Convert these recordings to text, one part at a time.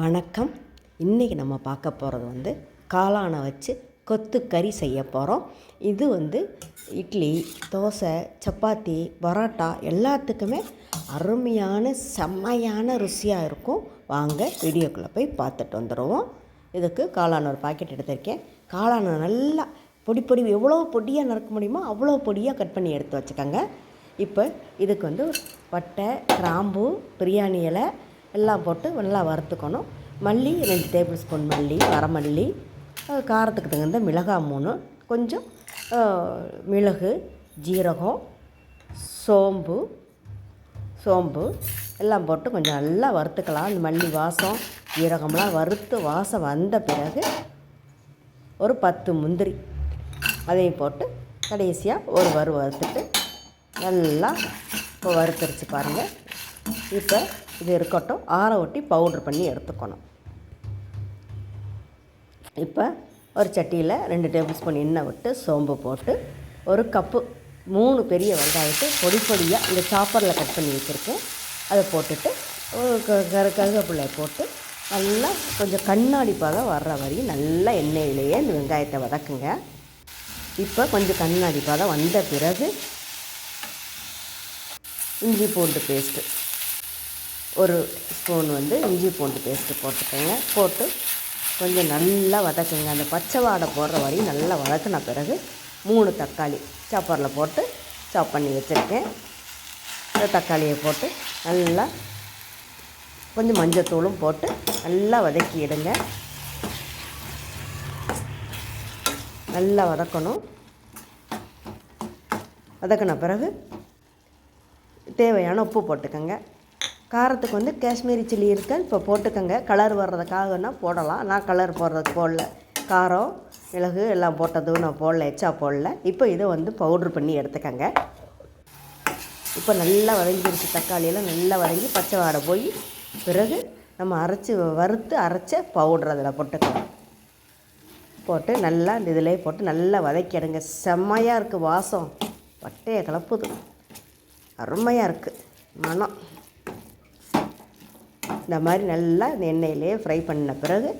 வணக்கம். இன்றைக்கி நம்ம பார்க்க போகிறது வந்து காளானை வச்சு கொத்து கறி செய்ய போகிறோம் இது வந்து இட்லி தோசை சப்பாத்தி பரோட்டா எல்லாத்துக்குமே அருமையான செம்மையான ருசியாக இருக்கும். வாங்க வீடியோக்குள்ளே போய் பார்த்துட்டு வந்துடுவோம் இதுக்கு காளான் ஒரு பாக்கெட் எடுத்திருக்கேன். காளானை நல்லா பொடி பொடி எவ்வளோ பொடியாக நறுக்க முடியுமோ அவ்வளோ பொடியாக கட் பண்ணி எடுத்து வச்சுக்கோங்க. இப்போ இதுக்கு வந்து பட்டை கிராம்பு பிரியாணி இலை எல்லாம் போட்டு நல்லா வறுத்துக்கணும். மல்லி ரெண்டு டேபிள் ஸ்பூன் மல்லி வரமல்லி காரத்துக்கு தகுந்த மிளகாய் மூணு கொஞ்சம் மிளகு ஜீரகம் சோம்பு சோம்பு எல்லாம் போட்டு கொஞ்சம் நல்லா வறுத்துக்கலாம். அந்த மல்லி வாசம் ஜீரகம்லாம் வறுத்து வாசம் வந்த பிறகு ஒரு பத்து முந்திரி அதையும் போட்டு கடைசியாக ஒரு வறு வறுத்துட்டு நல்லா இப்போ வறுத்துருச்சு பாருங்கள் இப்போ இது இருக்கட்டும். ஆற ஒட்டி பவுட்ரு பண்ணி எடுத்துக்கணும். இப்போ ஒரு சட்டியில் ரெண்டு டேபிள் ஸ்பூன் எண்ணெய் விட்டு சோம்பு போட்டு ஒரு கப்பு மூணு பெரிய வெங்காயத்தை பொடி பொடியாக இந்த சாப்பரில் கட் பண்ணி வச்சுருக்கேன். அதை போட்டுட்டு கருகப்பிள்ளை போட்டு நல்லா கொஞ்சம் கண்ணாடி பதம் வர்ற வரையும் நல்லா எண்ணெயிலேயே இந்த வெங்காயத்தை வதக்குங்க. இப்போ கொஞ்சம் கண்ணாடி பதம் வந்த பிறகு இஞ்சி பூண்டு பேஸ்ட்டு ஒரு ஸ்பூன் வந்து இஞ்சி பூண்டு பேஸ்ட்டு போட்டுக்கோங்க. போட்டு கொஞ்சம் நல்லா வதக்குங்க. அந்த பச்சை வாடை போடுற வரையும் நல்லா வதக்கின பிறகு மூணு தக்காளி சாப்பரில் போட்டு சாப் பண்ணி வச்சுருக்கேன். அந்த தக்காளியை போட்டு நல்லா கொஞ்சம் மஞ்சத்தூளும் போட்டு நல்லா வதக்கிடுங்க. நல்லா வதக்கணும். வதக்கின பிறகு தேவையான உப்பு போட்டுக்கோங்க. காரத்துக்கு வந்து காஷ்மீரி சில்லி இருக்கு இப்போ போட்டுக்கோங்க. கலர் வர்றதுக்காகனா போடலாம். நான் கலர் போடுறதுக்கு போடல. காரம் மிளகு எல்லாம் போட்டதும் நான் போடல. எச்சா போடல. இப்போ இதை வந்து பவுட்ரு பண்ணி எடுத்துக்கோங்க. இப்போ நல்லா வதங்கிருச்சு தக்காளியெல்லாம். நல்லா வதங்கி பச்சை வாடை போய் பிறகு நம்ம அரைச்சி வறுத்து அரைச்ச பவுட்ரு அதில் போட்டுக்கலாம். போட்டு நல்லா இந்த இதிலே போட்டு நல்லா வதக்கிடுங்க. செம்மையாக இருக்குது வாசம். பட்டையை கலப்புது அருமையாக இருக்குது மனம். இந்த மாதிரி நல்லா இந்த எண்ணெயிலே ஃப்ரை பண்ண பிறகு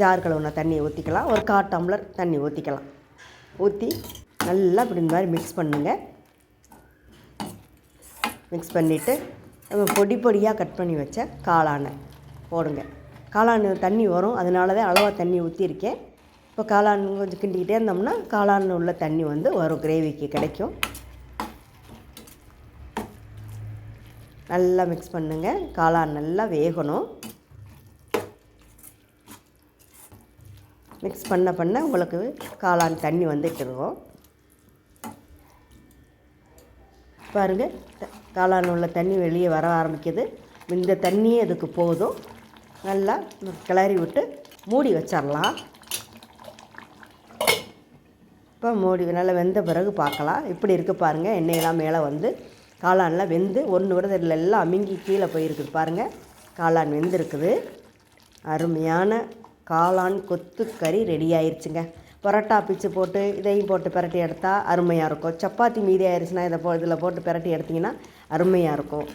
ஜார் கழுவுன தண்ணியை ஊற்றிக்கலாம் ஒரு கால் டம்ளர் தண்ணி ஊற்றிக்கலாம் ஊற்றி நல்லா இப்படி இந்த மாதிரி மிக்ஸ் பண்ணுங்கள் மிக்ஸ் பண்ணிவிட்டு நம்ம பொடி பொடியாக கட் பண்ணி வச்ச காளானை போடுங்க. காளான் தண்ணி வரும். அதனால தான் அளவாக தண்ணி ஊற்றிருக்கேன் இப்போ காளான் கொஞ்சம் கிண்டிக்கிட்டே இருந்தோம்னா காளான் உள்ள தண்ணி வந்து வரும். கிரேவிக்கு கிடைக்கும். நல்லா மிக்ஸ் பண்ணுங்கள் காளான் நல்லா வேகணும். மிக்ஸ் பண்ண பண்ண உங்களுக்கு காளான் தண்ணி வந்துட்டு இருக்கும் பாருங்கள் காளான் உள்ள தண்ணி வெளியே வர ஆரம்பிக்குது. இந்த தண்ணியே அதுக்கு போதும். நல்லா கிளறி விட்டு மூடி வச்சிடலாம் இப்போ மூடி நல்லா வெந்த பிறகு பார்க்கலாம். இப்படி இருக்குது பாருங்கள் எண்ணெயெல்லாம் மேலே வந்து காளான்லாம் வெந்து ஒன்று விட இதில் எல்லாம் அமுங்கி கீழே போயிருக்குது பாருங்கள் காளான் வெந்திருக்குது. அருமையான காளான் கொத்து கறி ரெடி ஆயிடுச்சுங்க பரோட்டா பிச்சு போட்டு இதையும் போட்டு பிரட்டி எடுத்தால் அருமையாக இருக்கும். சப்பாத்தி மீதி ஆயிடுச்சுன்னா இதை போ இதில் போட்டு பிரட்டி எடுத்திங்கன்னா அருமையாக இருக்கும்.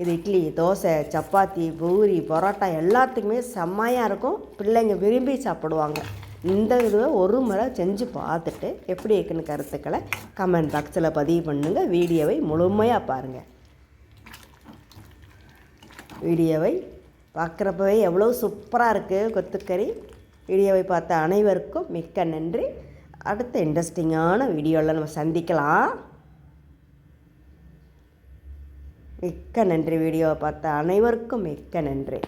இது இட்லி தோசை சப்பாத்தி பூரி பரோட்டா எல்லாத்துக்குமே செம்மையாக இருக்கும். பிள்ளைங்க விரும்பி சாப்பிடுவாங்க. இந்த இதுவை ஒரு முறை செஞ்சு பார்த்துட்டு எப்படி இருக்குன்னு கருத்துக்களை கமெண்ட் பாக்ஸில் பதிவு பண்ணுங்கள் வீடியோவை முழுமையாக பாருங்கள் வீடியோவை பார்க்குறப்பவே எவ்வளோ சூப்பராக இருக்குது கொத்துக்கறி. வீடியோவை பார்த்த அனைவருக்கும் மிக்க நன்றி. அடுத்த இன்ட்ரெஸ்டிங்கான வீடியோவில் நம்ம சந்திக்கலாம். மிக்க நன்றி. வீடியோவை பார்த்த அனைவருக்கும் மிக்க நன்றி.